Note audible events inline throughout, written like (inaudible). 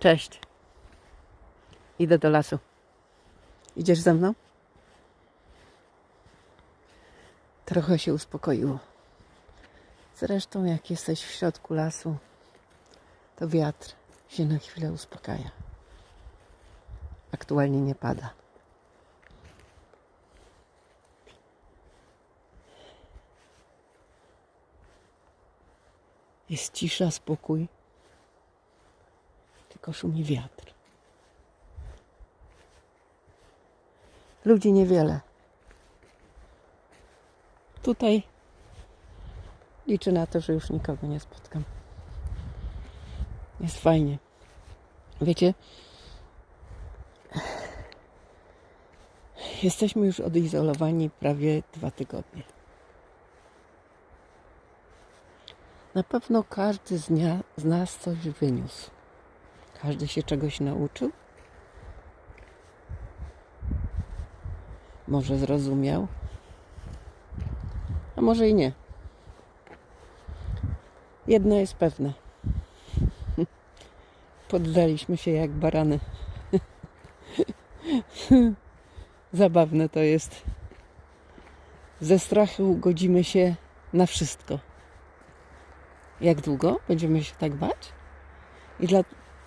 Cześć. Idę do lasu. Idziesz ze mną? Trochę się uspokoiło. Zresztą, jak jesteś w środku lasu, to wiatr się na chwilę uspokaja. Aktualnie nie pada. Jest cisza, spokój, tylko szumi wiatr. Ludzi niewiele. Tutaj liczę na to, że już nikogo nie spotkam. Jest fajnie. Wiecie, jesteśmy już odizolowani prawie dwa tygodnie. Na pewno każdy z, z nas coś wyniósł. Każdy się czegoś nauczył. Może zrozumiał, a może i nie. Jedno jest pewne. (laughs) Poddaliśmy się jak barany. (laughs) Zabawne to jest. Ze strachu godzimy się na wszystko. Jak długo będziemy się tak bać? I dla,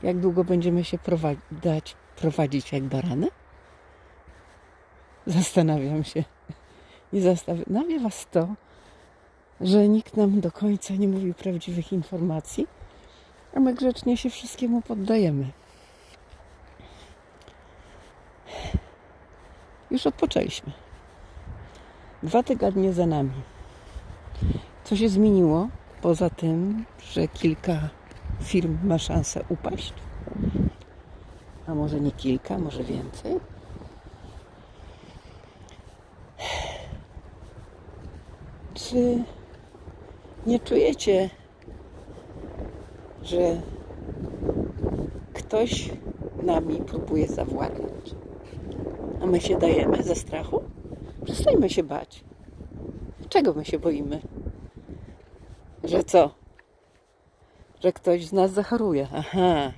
jak długo będziemy się prowadzi, dać prowadzić jak barany? Zastanawiam się. I zastanawia Was to, że nikt nam do końca nie mówi prawdziwych informacji, a my grzecznie się wszystkiemu poddajemy. Już odpoczęliśmy. Dwa tygodnie za nami. Co się zmieniło? Poza tym, że kilka firm ma szansę upaść, a może nie kilka, może więcej. Czy nie czujecie, że ktoś nami próbuje zawładnąć, a my się dajemy ze strachu? Przestańmy się bać. Czego my się boimy? Że co? Że ktoś z nas zachoruje. Aha.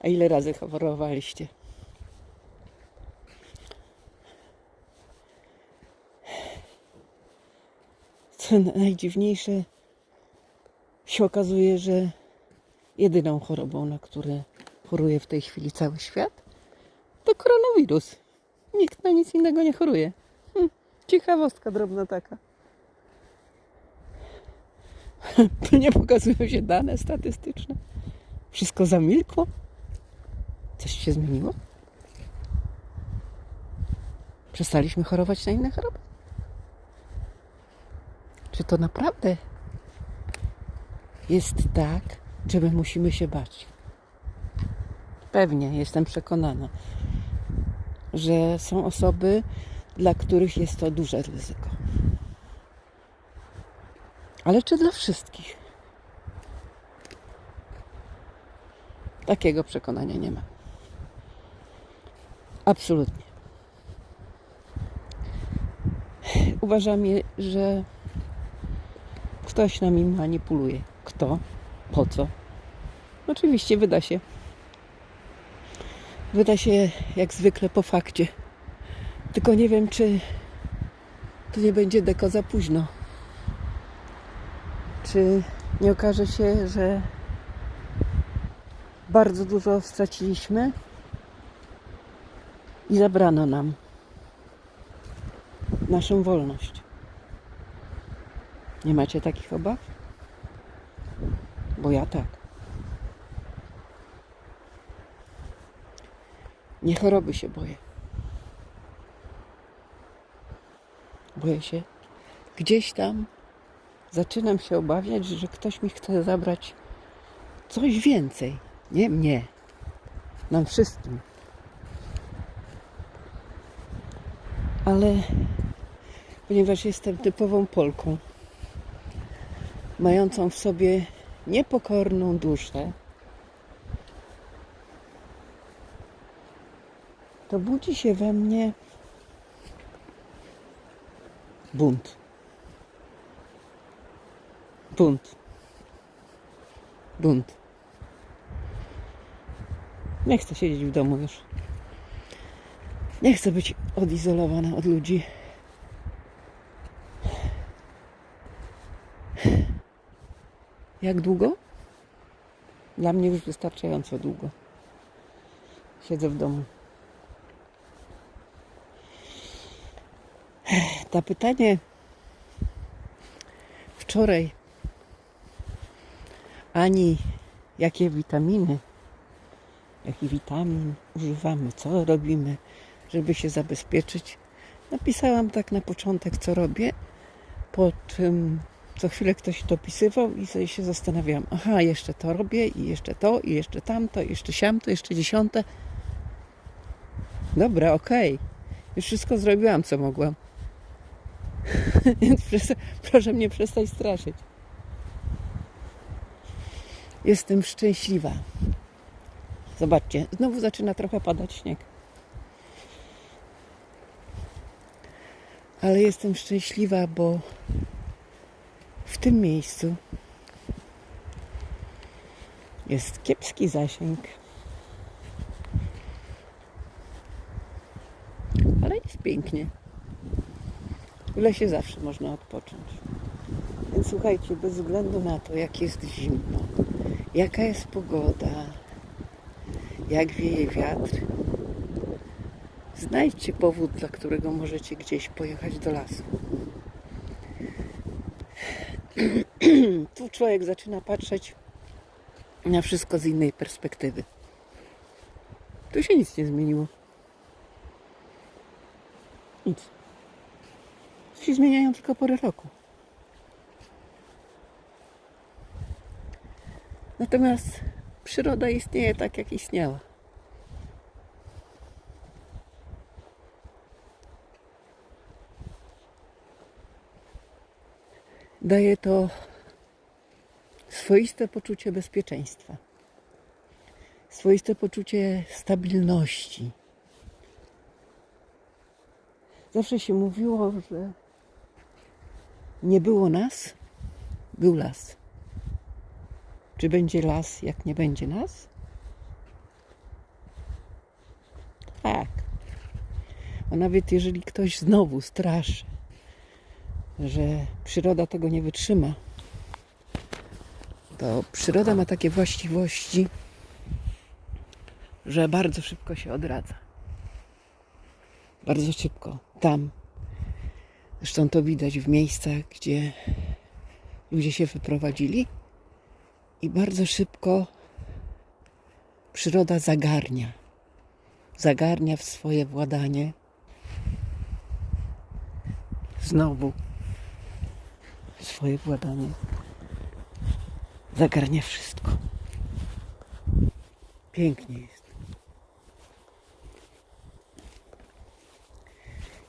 A ile razy chorowaliście? Co najdziwniejsze, się okazuje, że jedyną chorobą, na które choruje w tej chwili cały świat, to koronawirus. Nikt na nic innego nie choruje. Hm, ciekawostka drobna taka. (laughs) nie pokazują się dane statystyczne. Wszystko zamilkło. Coś się zmieniło? Przestaliśmy chorować na inne choroby? Czy to naprawdę jest tak, że my musimy się bać? Pewnie, jestem przekonana, że są osoby, dla których jest to duże ryzyko. Ale czy dla wszystkich? Takiego przekonania nie mam. Absolutnie. Uważam, że ktoś nami manipuluje. Kto? Po co? Oczywiście wyda się. Wyda się jak zwykle po fakcie. Tylko nie wiem, czy to nie będzie deko za późno. Czy nie okaże się, że bardzo dużo straciliśmy i zabrano nam naszą wolność? Nie macie takich obaw? Bo ja tak. Nie choroby się boję. Boję się gdzieś tam zaczynam się obawiać, że ktoś mi chce zabrać coś więcej. Nie mnie. Nam wszystkim. Ale ponieważ jestem typową Polką, mającą w sobie niepokorną duszę, to budzi się we mnie bunt. Bunt. Bunt. Nie chcę siedzieć w domu już. Nie chcę być odizolowana od ludzi. Jak długo? Dla mnie już wystarczająco długo. Siedzę w domu. To pytanie wczoraj ani jakie witaminy, jaki witamin używamy, co robimy, żeby się zabezpieczyć. Napisałam tak na początek, co robię, po czym co chwilę ktoś to opisywał i sobie się zastanawiałam, aha, jeszcze to robię i jeszcze to, i jeszcze tamto, i jeszcze siamto, jeszcze dziesiąte. Dobra, okej. Już wszystko zrobiłam, co mogłam. (laughs) Więc proszę, proszę mnie przestać straszyć. Jestem szczęśliwa. Zobaczcie, znowu zaczyna trochę padać śnieg. Ale jestem szczęśliwa, bo w tym miejscu jest kiepski zasięg. Ale jest pięknie. W lesie zawsze można odpocząć. Słuchajcie, bez względu na to, jak jest zimno, jaka jest pogoda, jak wieje wiatr, znajdźcie powód, dla którego możecie gdzieś pojechać do lasu. (clears throat) tu człowiek zaczyna patrzeć na wszystko z innej perspektywy. Tu się nic nie zmieniło. Nic. Tu się zmieniają tylko pory roku. Natomiast przyroda istnieje tak, jak istniała. Daje to swoiste poczucie bezpieczeństwa, swoiste poczucie stabilności. Zawsze się mówiło, że nie było nas, był las. Czy będzie las, jak nie będzie nas? Tak. A nawet jeżeli ktoś znowu straszy, że przyroda tego nie wytrzyma, to przyroda ma takie właściwości, że bardzo szybko się odradza. Bardzo szybko. Tam. Zresztą to widać w miejscach, gdzie ludzie się wyprowadzili i bardzo szybko przyroda zagarnia. Zagarnia w swoje władanie. Znowu swoje władanie. Zagarnia wszystko. Pięknie jest.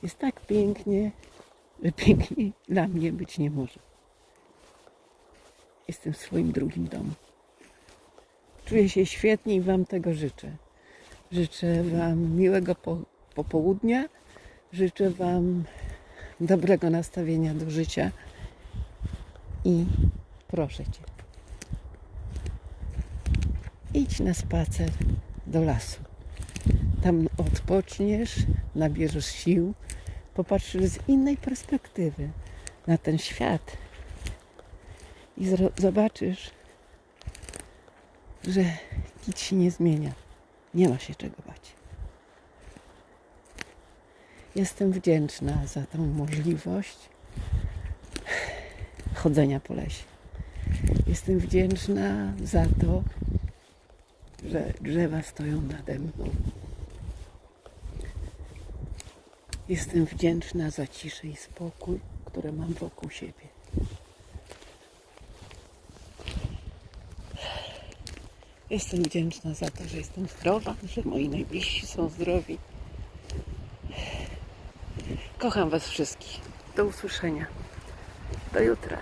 Jest tak pięknie, że piękniej dla mnie być nie może. Jestem w swoim drugim domu. Czuję się świetnie i Wam tego życzę. Życzę Wam miłego po, popołudnia. Życzę Wam dobrego nastawienia do życia. I proszę Cię, idź na spacer do lasu. Tam odpoczniesz, nabierzesz sił, popatrzysz z innej perspektywy na ten świat i zobaczysz, że nic się nie zmienia. Nie ma się czego bać. Jestem wdzięczna za tą możliwość chodzenia po lesie. Jestem wdzięczna za to, że drzewa stoją nade mną. Jestem wdzięczna za ciszę i spokój, które mam wokół siebie. Jestem wdzięczna za to, że jestem zdrowa, że moi najbliżsi są zdrowi. Kocham Was wszystkich. Do usłyszenia. Do jutra.